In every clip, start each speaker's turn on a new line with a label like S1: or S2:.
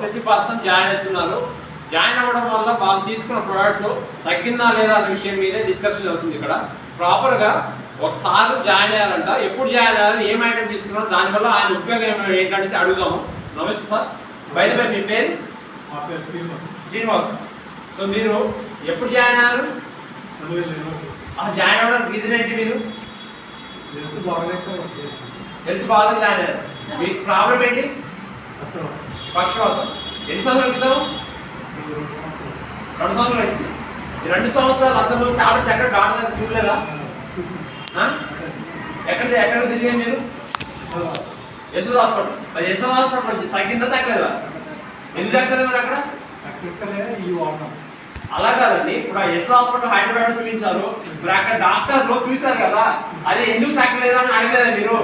S1: ప్రతి person join అవుతున్నారు. Join అవ్వడం వల్ల వాళ్ళు తీసుకున్న ప్రోడక్ట్ తగ్గిందా లేదా అన్న విషయం మీదే డిస్కషన్ అవుతుంది ఇక్కడ. ప్రాపర్గా ఒకసారి జాయిన్ అయ్యారంట. ఎప్పుడు జాయిన్ అయ్యారు? ఏం ఐటమ్ తీసుకున్నారు? దానివల్ల ఆయన ఉపయోగం ఏంటనేసి అడుగుదాము. నమస్తే సార్. బయట మీ పేరు?
S2: మా పేరు శ్రీనివాస్.
S1: శ్రీనివాస్. సో మీరు ఎప్పుడు జాయిన్ అయ్యారు? జాయిన్ అవ్వడానికి రీజన్ ఏంటి మీరు?
S2: హెల్త్ బాగలేక
S1: హెల్త్ బాగా జాయిన్ అయ్యారు. మీకు ప్రాబ్లం ఏంటి? పక్షవాతం. ఎన్ని సంవత్సరాల క్రితం? రెండు సంవత్సరాలు అయింది. ఈ రెండు సంవత్సరాలు అంతకుముందు టాబ్లెట్స్ ఎక్కడ డాక్టర్ చూడలేదా? ఎక్కడ ఎక్కడ తిరిగారు మీరు? యశోద హాస్పిటల్. మరి యశోద హాస్పిటల్ తగ్గిందా తగ్గలేదా? ఎందుకు తగ్గలేదు మరి అక్కడ? అలా కాదండి. ఇప్పుడు ఆ యశోద హాస్పిటల్ హైదరాబాద్ చూపించారు. మరి అక్కడ డాక్టర్లు చూశారు కదా. అదే ఎందుకు తగ్గలేదు అని అడగలేదా మీరు?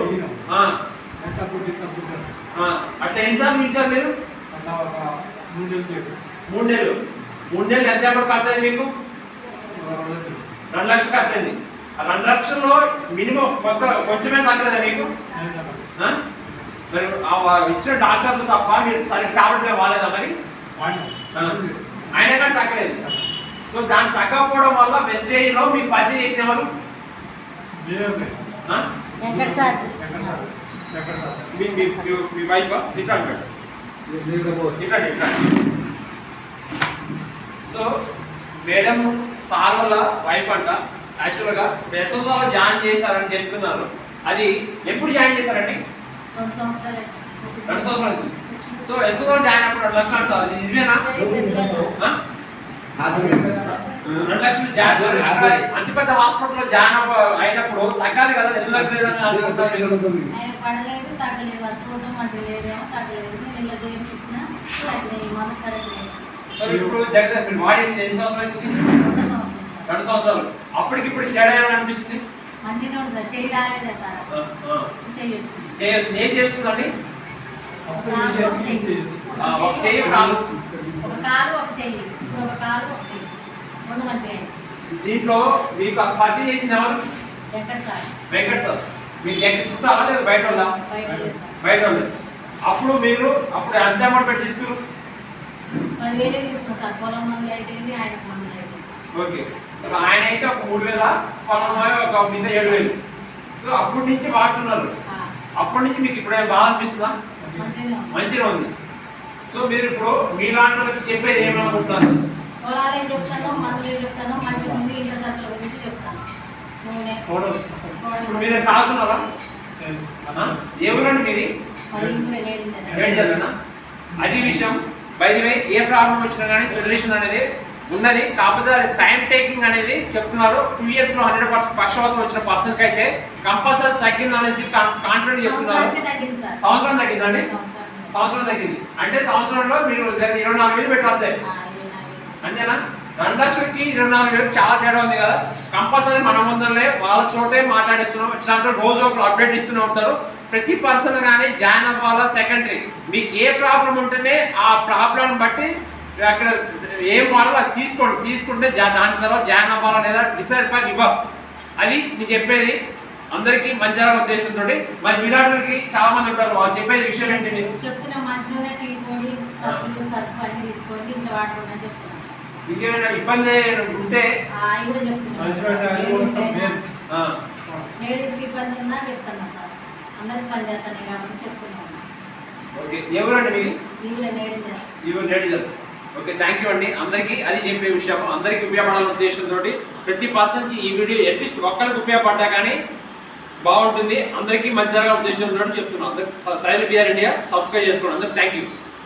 S1: అట్లా ఎన్నిసార్లు చూపించారు మీరు?
S2: మూడు నెలలు
S1: మూడు నెలలు. మూడు నెలలు ఎంత అమౌంట్ ఖర్చు అయింది మీకు? రెండు లక్షలు. ఖర్చు అయింది. ఆ రెండు లక్షల్లో మినిమం కొంత కొంచెమే తగ్గలేదా మీకు? ఆ? మరి ఇచ్చిన డాక్టర్లు తప్ప మీరు సరిగ్గా టాబ్లెట్ వాలేదా మరి. ఆయన కానీ తగ్గలేదు. సో దాన్ని తగ్గకపోవడం వల్ల వెస్టేజ్లో మీకు పరిచయం చేసిన వాళ్ళు
S3: సార్
S1: మీ మీ మీ- వైఫ్ ఇట్లా ఇట్లా సో మేడం సార్ వాళ్ళ వైఫ్ అంట. యాక్చువల్గా యశోదాలో జాయిన్ చేశారని చెప్తున్నారు. అది ఎప్పుడు జాయిన్ చేశారండి?
S3: రెండు సంవత్సరాలు.
S1: నుంచి. సో యశోదాలో జాయిన్ అయినప్పుడు రెండు లక్షలు అంటారు నిజమేనా? ఆ? రెండు లక్షలు జాయిన్ అంత పెద్ద హాస్పిటల్లో జాయిన్ అవ్వ- అయినప్పుడు తగ్గాలి కదా?
S3: ఆయన పడలేదు తగ్గలేదు. మంచిగా లేదేమో తగ్గలేదు. నేను ఇలా దేనికి ఇచ్చినా తగ్గలేదు మన కరెక్ట్ లేదు.
S1: సో ఇప్పుడు దగ్గర మీరు వాడి ఎన్ని సంవత్సరాలు
S3: రెండో సంవత్సరం సార్.
S1: రెండు సంవత్సరాలు. అప్పటికి ఇప్పుడు తేడా ఏమైనా అనిపిస్తుంది?
S3: మంచిగా ఉంది సార్. చేయి రాలేదే సార్.
S1: ఆ, ఆ.
S3: చేయొచ్చు.
S1: చేయొచ్చు. ఏం చేస్తుందండి? ఒక చెయ్యి. కాలు.
S3: ఒక కాలు ఒక చెయ్యి. ఒక కాలు ఒక చెయ్యి.
S1: దీంట్లో మీకు ఆ పరిచయం చేసింది ఎవరు?
S3: వెంకట సార్.
S1: మీకు ఎక్కడ చుట్టాలా లేదు బయట వాళ్ళ?
S3: బయట లేదు సార్.
S1: బయట వాళ్ళు. అప్పుడు మీరు అప్పుడు ఎంత అమౌంట్ పెట్టి
S3: పొలం అయితే
S1: ఓకే. ఆయన అయితే ఒక మూడు వేల పొలమాయ ఒక మీద ఏడు వేలు. సో అప్పటి నుంచి వాడుతున్నారు. అప్పటి నుంచి మీకు ఇప్పుడు ఏం బాగా అనిపిస్తుందా?
S3: మంచిగా ఉంది.
S1: మంచిగా ఉంది. సో మీరు ఇప్పుడు మీలాంటి వాళ్ళకి చెప్పేది ఏమనుకుంటున్నారు?
S3: పొలాలు ఏం చెప్తానో మందులు ఏం చెప్తానో మంచిగా ఉంది ఇంత సరుకుల గురించి చెప్తాను.
S1: ఇప్పుడు మీరు తాగుతున్నారా? ఏ ఊరండి మీది? అది విషయం. బై ది వే ఏ ప్రాబ్లం వచ్చినా కానీ సొల్యూషన్ అనేది ఉన్నది. కాకపోతే అది టైం టేకింగ్ అనేది చెప్తున్నారు. టూ ఇయర్స్లో హండ్రెడ్ పర్సెంట్ పక్షవాతం వచ్చిన పర్సన్కి అయితే కంపల్సరీ తగ్గింది అనేసి కాన్ఫిడెంట్ చెప్తున్నారు. సంవత్సరం తగ్గిందండి. సంవత్సరం తగ్గింది అంటే సంవత్సరంలో మీరు ఇరవై నాలుగు వేలు పెట్టవచ్చు
S3: ఆ, ఇరవై నాలుగు వేలు.
S1: అంతేనా? రెండు లక్షలకి ఇరవై నాలుగు వేలకు చాలా తేడా ఉంది కదా? కంపల్సరీ మన ముందరనే వాళ్ళ చోటే మాట్లాడిస్తున్నాం. ఇట్లాంటి రోజు ఒకరు అప్డేట్ ఇస్తూనే ఉంటారు. ప్రతి పర్సన్ కానీ జాయిన్ అవ్వాలా? సెకండరీ మీకు ఏ ప్రాబ్లం ఉంటేనే ఆ ప్రాబ్లం బట్టి అక్కడ ఏం వాడాలో అది తీసుకోండి. తీసుకుంటే దాని తర్వాత జాయిన్ అవ్వాలా లేదా డిసైడ్ ఫర్ రివర్స్ అది నేను చెప్పేది. అందరికీ మంచి జరగ ఉద్దేశంతో మరి మీలాంటి చాలా మంది ఉంటారు. వాళ్ళు చెప్పేది విషయం ఏంటి
S3: చెప్తున్నా మంచిగా టీ పొడి సబ్బులు సర్ఫ్ అన్ని తీసుకోండి ఇంట్లో వాడుకోండి అని చెప్తున్నా.
S1: ఇంకేమైనా ఇబ్బంది ఉంటే
S3: లేడీస్కి ఇబ్బంది ఉన్నా చెప్తున్నా సార్. అందరికి పని చేస్తాను కాబట్టి చెప్తున్నాను
S1: ఓకే. ఎవరండి ఓకే థ్యాంక్ యూ అండి. అందరికీ అది చెప్పే విషయం. అందరికీ ఉపయోగపడాలనే ఉద్దేశంతో ప్రతి పర్సన్కి ఈ వీడియో అట్లీస్ట్ ఒక్కరికి ఉపయోగపడ్డా కానీ బాగుంటుంది. అందరికీ మంచి జరగాలనే ఉద్దేశంతో చెప్తున్నాం. అందరికి సైల్ బిఆర్ ఇండియా సబ్స్క్రైబ్ చేసుకోండి. అందరికి థ్యాంక్ యూ